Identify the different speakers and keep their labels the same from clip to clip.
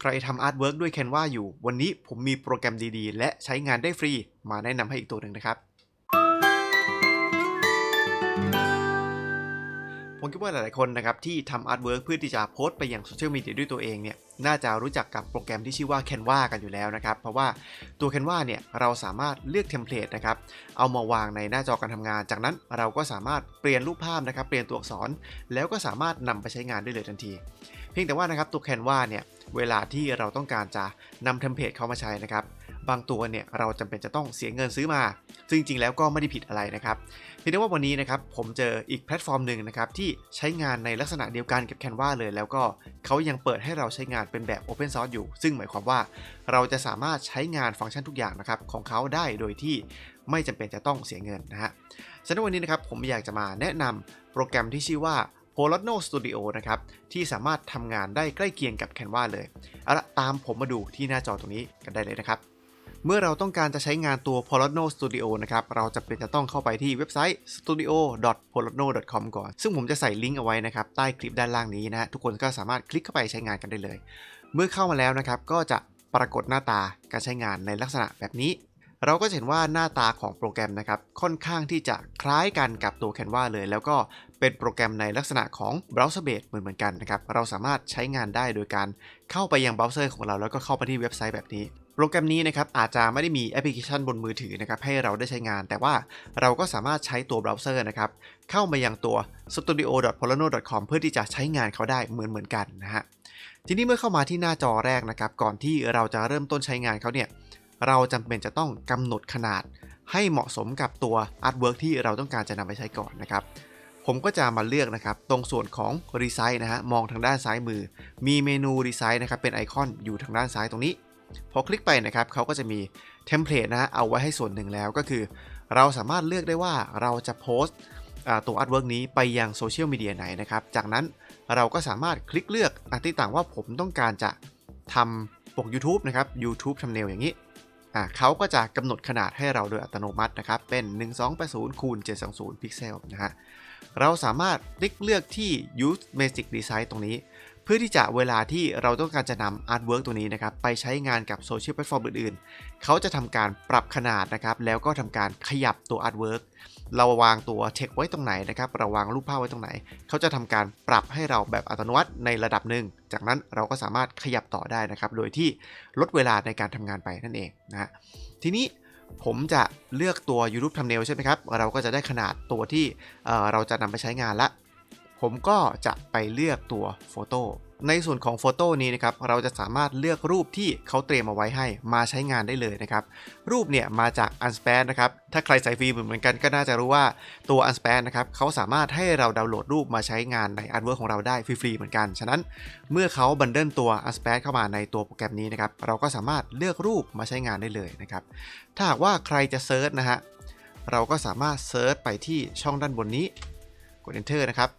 Speaker 1: ใครทำอาร์ตเวิร์กด้วย Canva อยู่ วันนี้ผมมีโปรแกรมดีๆ และใช้งานได้ฟรี มาแนะนำให้อีกตัวหนึ่งนะครับ ผมคิดว่าหลายๆคนนะครับที่ทำอาร์ตเวิร์กเพื่อที่จะโพสต์ไปยังโซเชียลมีเดียด้วยตัวเองเนี่ยน่าจะรู้จักกับโปรแกรมที่ชื่อว่า Canva กันอยู่แล้วนะครับ เพราะว่าตัว Canva เนี่ยเราสามารถเลือกเทมเพลตนะครับ เอามาวางในหน้าจอการทำงาน จากนั้นเราก็สามารถเปลี่ยนรูปภาพนะครับ เปลี่ยนตัวอักษร แล้วก็สามารถนำไปใช้งานได้เลยทันที พียงแต่ว่านะครับตัว Canva เนี่ยเวลาที่เราต้องการจะนำเทมเพลตเข้ามาใช้นะครับบางตัวเนี่ยเราจำเป็นจะต้องเสียเงินซื้อมา ซึ่งจริงแล้วก็ไม่ได้ผิดอะไรนะครับเพียงแต่ว่าวันนี้นะครับผมเจออีกแพลตฟอร์มหนึ่งนะครับที่ใช้งานในลักษณะเดียวกันกับ Canva เลย แล้วก็เขายังเปิดให้เราใช้งานเป็นแบบ Open Source อยู่ ซึ่งหมายความว่าเราจะสามารถใช้งานฟังก์ชันทุกอย่างนะครับของเขาได้โดยที่ไม่จำเป็นจะต้องเสียเงินนะฮะฉะนั้นวันนี้นะครับผมอยากจะมาแนะนำโปรแกรมที่ชื่อว่า Polotno Studio นะครับ ที่สามารถทำงานได้ใกล้เคียงกับ Canva เลย เอาละตามผมมาดูที่หน้าจอตรงนี้กันได้เลยนะครับ เมื่อเราต้องการจะใช้งานตัว Polotno Studio นะครับ เราจะเป็นจะต้องเข้าไปที่เว็บไซต์ studio.polotno.com ก่อน ซึ่งผมจะใส่ลิงก์เอาไว้นะครับ ใต้คลิปด้านล่างนี้นะทุกคนก็สามารถคลิกเข้าไปใช้งานกันได้เลย เมื่อเข้ามาแล้วนะครับก็จะปรากฏหน้าตาการใช้งานในลักษณะแบบนี้เราก็จะเห็นว่าหน้าตาของโปรแกรมนะครับ ค่อนข้างที่จะคล้ายกันกับตัว Canva เลย แล้วก็ เป็นโปรแกรมในลักษณะของ browser base เหมือนเหมือนกันนะครับ เราสามารถใช้งานได้โดยการเข้าไปยังเบราว์เซอร์ของเราแล้วก็เข้าไปที่เว็บไซต์แบบนี้โปรแกรมนี้นะครับอาจจะไม่ได้มีแอปพลิเคชันบนมือถือนะครับให้เราได้ใช้งาน แต่ว่าเราก็สามารถใช้ตัวเบราว์เซอร์นะครับเข้ามายังตัว studio.polano.com เพื่อที่จะใช้งานเขาได้เหมือนเหมือนกันนะฮะทีนี้เมื่อเข้ามาที่หน้าจอแรกนะครับก่อนที่เราจะเริ่มต้นใช้งานเขาเนี่ยเราจำเป็นจะต้องกำหนดขนาดให้เหมาะสมกับตัวอาร์ตเวิร์กที่เราต้องการจะนำไปใช้ก่อนนะครับ ผมก็จะมาเลือกนะครับ ตรงส่วนของ Resize นะฮะ มองทางด้านซ้ายมือ มีเมนู Resize นะครับ เป็นไอคอนอยู่ทางด้านซ้ายตรงนี้ พอคลิกไปนะครับ เขาก็จะมีเทมเพลตนะฮะ เอาไว้ให้ส่วนหนึ่งแล้วก็คือ เราสามารถเลือกได้ว่าเราจะโพสต์ตัวอาร์ตเวิร์กนี้ไปยังโซเชียลมีเดียไหนนะครับ จากนั้นเราก็สามารถคลิกเลือกอธิต่างว่าผมต้องการจะทำปก YouTube นะครับ YouTube Thumbnail อย่างนี้ เขาก็จะกำหนดขนาดให้เราโดยอัตโนมัตินะครับ เป็น 1280คูณ720 พิกเซลนะฮะ เราสามารถคลิกเลือกที่ Use Basic Design ตรงนี้ เพื่อที่จะเวลาที่เราต้องการจะนำ Artwork ตัวนี้นะครับ ไปใช้งานกับโซเชียลแพลตฟอร์มอื่นๆ เขาจะทำการปรับขนาดนะครับ แล้วก็ทำการขยับตัว Artwork เร เราวางตัวเช็คไว้ตรงไหนนะครับเราวางรูปภาพไว้ตรงไหน เขาจะทำการปรับให้เราแบบอัตโนมัติในระดับหนึ่ง จากนั้นเราก็สามารถขยับต่อได้นะครับ โดยที่ลดเวลาในการทำงานไปนั่นเองนะฮะทีนี้ผมจะเลือกตัว YouTube Thumbnail ใช่ไหมครับ เราก็จะได้ขนาดตัวที่เเราจะนำไปใช้งานละ ผมก็จะไปเลือกตัวโฟโต้ในส่วนของโฟโต้นี้นะครับเราจะสามารถเลือกรูปที่เขาเตรียมเอาไว้ให้มาใช้งานได้เลยนะครับ รูปเนี่ยมาจาก Unspan นะครับถ้าใครใส่ฟรีเหมือนกันก็น่าจะรู้ว่าตัว Unspan นะครับเขาสามารถให้เราดาวน์โหลดรูปมาใช้งานใน Artwork ของเราได้ฟรีๆเหมือนกัน ฉะนั้นเมื่อเขาบันเดิลตัว Unspan เข้ามาในตัวโปรแกรมนี้นะครับเราก็สามารถเลือกรูปมาใช้งานได้เลยนะครับถ้าหากว่าใครจะเซิร์ชนะฮะเราก็สามารถเซิร์ชไปที่ช่องด้านบนนี้กด Enter นะครับ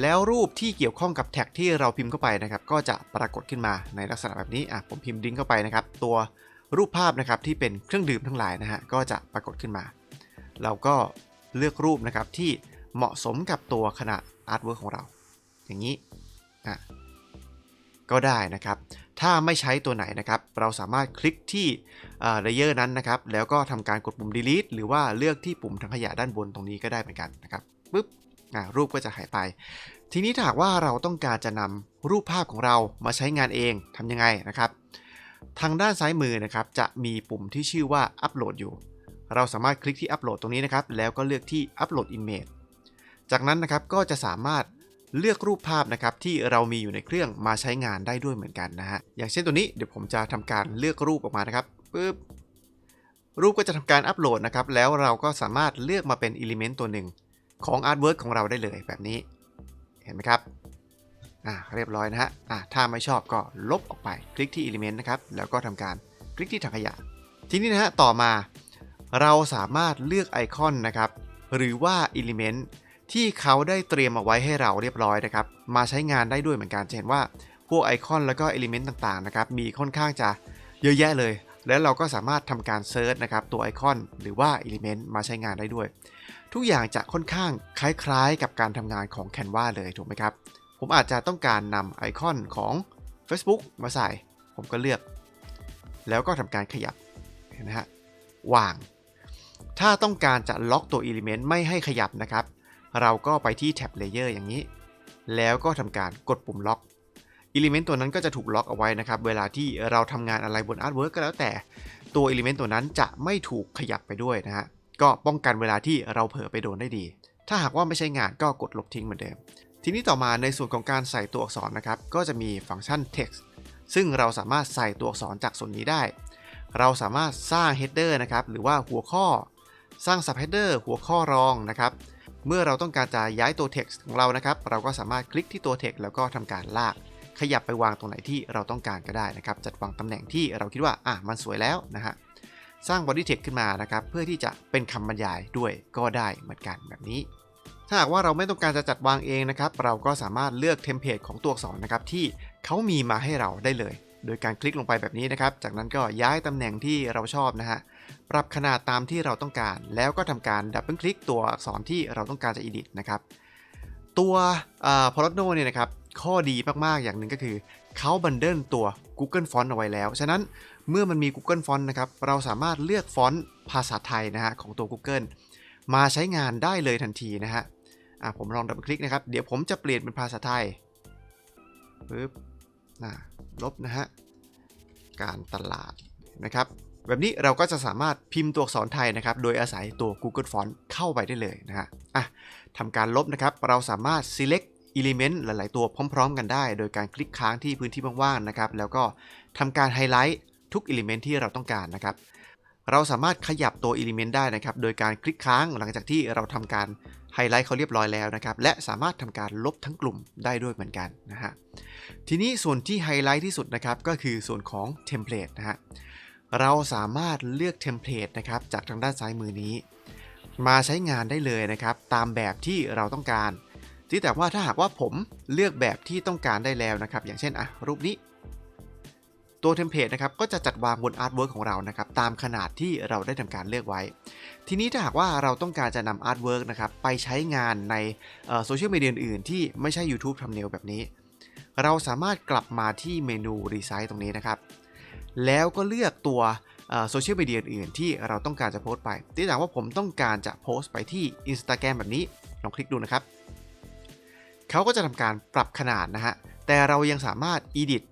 Speaker 1: แล้วรูปที่เกี่ยวข้องกับแท็กที่เราพิมพ์เข้าไปนะครับ ก็จะปรากฏขึ้นมาในลักษณะแบบนี้อะผมพิมพ์ลิงก์เข้าไปนะครับ ตัวรูปภาพนะครับที่เป็นเครื่องดื่มทั้งหลายนะฮะก็จะปรากฏขึ้นมา เราก็เลือกรูปนะครับที่เหมาะสมกับตัวขนาดอาร์ตเวิร์กของเรา อย่างนี้อะก็ได้นะครับ ถ้าไม่ใช้ตัวไหนนะครับ เราสามารถคลิกที่เลเยอร์นั้นนะครับ แล้วก็ทำการกดปุ่ม delete หรือว่าเลือกที่ปุ่มถังขยะด้านบนตรงนี้ก็ได้เหมือนกันนะครับปึ๊บ รูปก็จะหายไป ทีนี้ถ้าหากว่าเราต้องการจะนำรูปภาพของเรามาใช้งานเองทำยังไงนะครับ ทางด้านซ้ายมือนะครับจะมีปุ่มที่ชื่อว่าอัปโหลดอยู่ เราสามารถคลิกที่อัปโหลดตรงนี้นะครับ แล้วก็เลือกที่อัปโหลด Image จากนั้นนะครับก็จะสามารถเลือกรูปภาพนะครับที่เรามีอยู่ในเครื่องมาใช้งานได้ด้วยเหมือนกันนะฮะอย่างเช่นตัวนี้เดี๋ยวผมจะทำการเลือกรูปออกมานะครับปึ๊บรูปก็จะทำการอัปโหลดนะครับแล้วเราก็สามารถเลือกมาเป็น Element ตัวหนึ่ง ของอาร์ตเวิร์กของเราได้เลยแบบนี้ เห็นไหมครับอ่าเรียบร้อยนะฮะอ่าถ้าไม่ชอบก็ลบออกไปคลิกที่ Element นะครับ แล้วก็ทำการคลิกที่ถังขยะ ทีนี้นะฮะต่อมา เราสามารถเลือกไอคอนนะครับ หรือว่า Element ที่เขาได้เตรียมเอาไว้ให้เราเรียบร้อยนะครับ มาใช้งานได้ด้วยเหมือนกันจะเห็นว่าพวกไอคอนแล้วก็ Element ต่างๆนะครับมีค่อนข้างจะเยอะแยะเลย แล้วเราก็สามารถทำการเซิร์ชนะครับตัวไอคอนหรือว่า Element มาใช้งานได้ด้วย ทุกอย่างจะค่อนข้างคล้ายๆ กับการทำงานของ Canva เลยถูกไหมครับ ผมอาจจะต้องการนำไอคอนของ Facebook มาใส่ ผมก็เลือก แล้วก็ทำการขยับเห็นไหมฮะวาง ถ้าต้องการจะล็อกตัว Element ไม่ให้ขยับนะครับ เราก็ไปที่แท็บ Layer อย่างนี้ แล้วก็ทำการกดปุ่มล็อก Element ตัวนั้นก็จะถูกล็อกเอาไว้นะครับ เวลาที่เราทำงานอะไรบน Artwork ก็แล้วแต่ตัว Element ตัวนั้นจะไม่ถูกขยับไปด้วยนะฮะ ก็ป้องกันเวลาที่เราเผลอไปโดนได้ดี ถ้าหากว่าไม่ใช่งานก็กดลบทิ้งเหมือนเดิม ทีนี้ต่อมาในส่วนของการใส่ตัวอักษรนะครับ ก็จะมีฟังก์ชัน text ซึ่งเราสามารถใส่ตัวอักษรจากส่วนนี้ได้ เราสามารถสร้าง header นะครับ หรือว่าหัวข้อ สร้าง subheader หัวข้อรองนะครับ เมื่อเราต้องการจะย้ายตัว text ของเรานะครับ เราก็สามารถคลิกที่ตัว text แล้วก็ทำการลาก ขยับไปวางตรงไหนที่เราต้องการก็ได้นะครับ จัดวางตำแหน่งที่เราคิดว่า อะ มันสวยแล้วนะฮะ สร้าง body text ขึ้นมานะครับ เพื่อที่จะเป็นคำบรรยายด้วยก็ได้เหมือนกันแบบนี้ ถ้าหากว่าเราไม่ต้องการจะจัดวางเองนะครับ เราก็สามารถเลือกเทมเพลตของตัวอักษรนะครับที่เขามีมาให้เราได้เลย โดยการคลิกลงไปแบบนี้นะครับ จากนั้นก็ย้ายตำแหน่งที่เราชอบนะฮะ ปรับขนาดตามที่เราต้องการ แล้วก็ทำการดับเบิลคลิกตัวอักษรที่เราต้องการจะ edit นะครับ ตัวพอลโนเนี่ยนะครับข้อดีมากๆอย่างหนึ่งก็คือ เขาบันเดิลตัว Google Font เอาไว้แล้ว ฉะนั้นเมื่อมันมี Google Font นะครับ เราสามารถเลือกฟอนต์ภาษาไทยนะฮะของตัว Google มาใช้งานได้เลยทันทีนะฮะอะผมลองดับคลิกนะครับ เดี๋ยวผมจะเปลี่ยนเป็นภาษาไทยปึ๊บนะลบนะฮะ การตลาดนะครับ แบบนี้เราก็จะสามารถพิมพ์ตัวอักษรไทยนะครับ โดยอาศัยตัว Google Font เข้าไปได้เลยนะฮะ อะทำการลบนะครับ เราสามารถ select element หลาย ๆ ตัวพร้อม ๆ กันได้ โดยการคลิกค้างที่พื้นที่ว่าง ๆ นะครับ แล้วก็ทำการไฮไลท์ทุก element ที่เราต้องการนะครับ เราสามารถขยับตัว element ได้นะครับ โดยการคลิกค้างหลังจากที่เราทำการไฮไลท์เขาเรียบร้อยแล้วนะครับ และสามารถทำการลบทั้งกลุ่มได้ด้วยเหมือนกันนะฮะ ทีนี้ส่วนที่ไฮไลท์ที่สุดนะครับ ก็คือส่วนของเทมเพลตนะฮะ เราสามารถเลือกเทมเพลตนะครับจากทางด้านซ้ายมือนี้ มาใช้งานได้เลยนะครับ ตามแบบที่เราต้องการ ที่แต่ว่าถ้าหากว่าผมเลือกแบบที่ต้องการได้แล้วนะครับ อย่างเช่นอะรูปนี้ ตัวเทมเพลตนะครับก็จะจัดวางบนอาร์ตเวิร์กของเรานะครับตามขนาดที่เราได้ทำการเลือกไว้ ทีนี้ถ้าหากว่าเราต้องการจะนำอาร์ตเวิร์กนะครับไปใช้งานในโซเชียลมีเดียอื่นที่ไม่ใช่ YouTube ทำเนลแบบนี้ เราสามารถกลับมาที่เมนูรีไซต์ตรงนี้นะครับ แล้วก็เลือกตัวโซเชียลมีเดียอื่นที่เราต้องการจะโพสต์ไปที่ถามว่าผมต้องการจะโพสต์ไปที่ Instagram แบบนี้ลองคลิกดูนะครับ เขาก็จะทำการปรับขนาดนะฮะ แต่เรายังสามารถ edit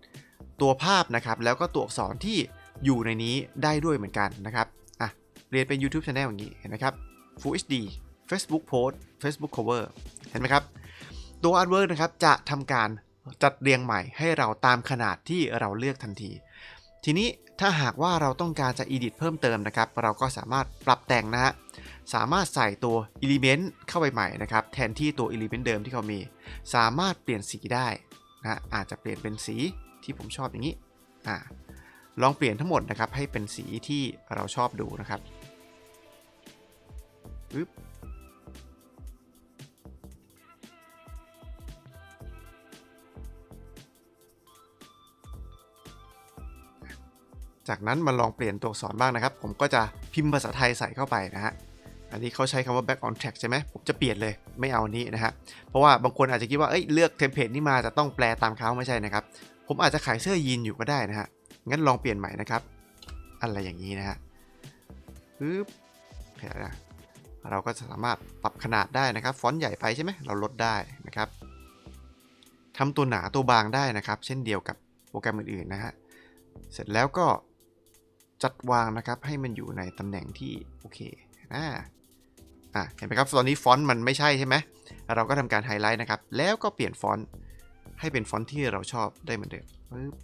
Speaker 1: ตัวภาพนะครับ แล้วก็ตัวอักษรที่อยู่ในนี้ได้ด้วยเหมือนกันนะครับอะเปลี่ยนเป็น YouTube Channel อย่างนี้เห็นไหมครับ Full HD Facebook Post Facebook Cover เห็นไหมครับ ตัว Artwork นะครับจะทำการจัดเรียงใหม่ให้เราตามขนาดที่เราเลือกทันที ทีนี้ถ้าหากว่าเราต้องการจะ edit เพิ่มเติมนะครับ เราก็สามารถปรับแต่งนะฮะสามารถใส่ตัว element เข้าไปใหม่นะครับ แทนที่ตัว element เดิมที่เขามี สามารถเปลี่ยนสีได้นะอาจจะเปลี่ยนเป็นสีที่ผมชอบอย่างนี้อ่าลองเปลี่ยนทั้งหมดนะครับให้เป็นสีที่เราชอบดูนะครับปึ๊บ จากนั้นมาลองเปลี่ยนตัวอักษรบ้างนะครับ ผมก็จะพิมพ์ภาษาไทยใส่เข้าไปนะฮะอันนี้เขาใช้คำว่า back on track ใช่ไหมผมจะเปลี่ยนเลยไม่เอานี้นะฮะเพราะว่าบางคนอาจจะคิดว่าเอ้ยเลือกเทมเพลตนี้มาจะต้องแปลตามเขาไม่ใช่นะครับ ผมอาจจะขายเสื้อยีนอยู่ก็ได้นะฮะงั้นลองเปลี่ยนใหม่นะครับ อะไรอย่างนี้นะฮะปึ๊บเห็นนะเราก็สามารถปรับขนาดได้นะครับ ฟอนต์ใหญ่ไปใช่ไหมเราลดได้นะครับทำตัวหนาตัวบางได้นะครับ เช่นเดียวกับโปรแกรมอื่นๆนะฮะเสร็จแล้วก็ จัดวางนะครับให้มันอยู่ในตำแหน่งที่โอเคนะอะเห็นไหมครับตอนนี้ฟอนต์มันไม่ใช่ใช่ไหมเราก็ทำการไฮไลท์นะครับ แล้วก็เปลี่ยนฟอนต์ให้เป็นฟอนต์ที่เราชอบได้เหมือนเดิมปึ๊บ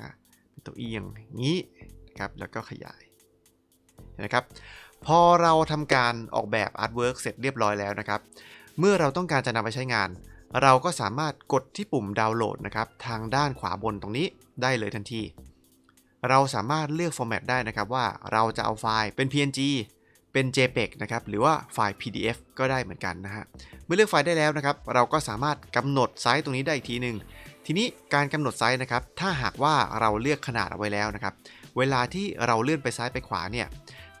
Speaker 1: อะเป็นตัวเอียงงี้นะครับแล้วก็ขยายนะครับพอเราทำการออกแบบอาร์ตเวิร์กเสร็จเรียบร้อยแล้วนะครับ เมื่อเราต้องการจะนำไปใช้งาน เราก็สามารถกดที่ปุ่มดาวน์โหลดนะครับ ทางด้านขวาบนตรงนี้ได้เลยทันที เราสามารถเลือกฟอร์แมตได้นะครับว่าเราจะเอาไฟล์เป็น PNG เป็น JPEG นะครับหรือว่าไฟล์ PDF ก็ได้เหมือนกันนะฮะเมื่อเลือกไฟล์ได้แล้วนะครับ เราก็สามารถกำหนดไซส์ตรงนี้ได้อีกทีหนึ่งทีนี้การกำหนดไซส์นะครับ ถ้าหากว่าเราเลือกขนาดเอาไว้แล้วนะครับ เวลาที่เราเลื่อนไปซ้ายไปขวาเนี่ย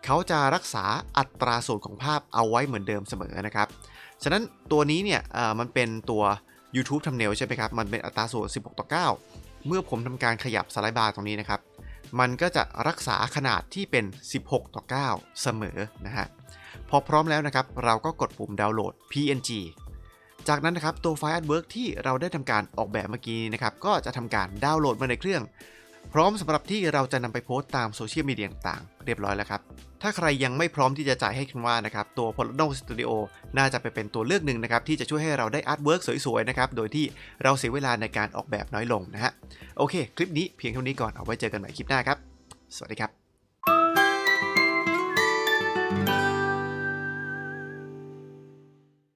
Speaker 1: เขาจะรักษาอัตราส่วนของภาพเอาไว้เหมือนเดิมเสมอนะครับ ฉะนั้นตัวนี้เนี่ยมันเป็นตัว YouTube Thumbnail ใช่ไหมครับ มันเป็นอัตราส่วน 16 ต่อ 9 เมื่อผมทำการขยับสไลด์บาร์ตรงนี้นะครับ มันก็จะรักษาขนาดที่เป็น 16 ต่อ 9 เสมอนะฮะ พอพร้อมแล้วนะครับ เราก็กดปุ่มดาวน์โหลด PNG จากนั้นนะครับตัวไฟล์ Artwork ที่เราได้ทำการออกแบบเมื่อกี้นะครับ ก็จะทำการดาวน์โหลดมาในเครื่อง พร้อมสำหรับที่เราจะนำไปโพสต์ตามโซเชียลมีเดียต่างๆ เรียบร้อยแล้วครับ ถ้าใครยังไม่พร้อมที่จะจ่ายให้คุณว่านะครับ ตัว Polygon Studio น่าจะไปเป็นตัวเลือกหนึ่งนะครับ ที่จะช่วยให้เราได้อาร์ตเวิร์กสวยๆนะครับ โดยที่เราเสียเวลาในการออกแบบน้อยลงนะฮะ โอเค คลิปนี้เพียงเท่านี้ก่อน เอาไว้เจอกันใหม่คลิปหน้าครับ สวัสดีครับ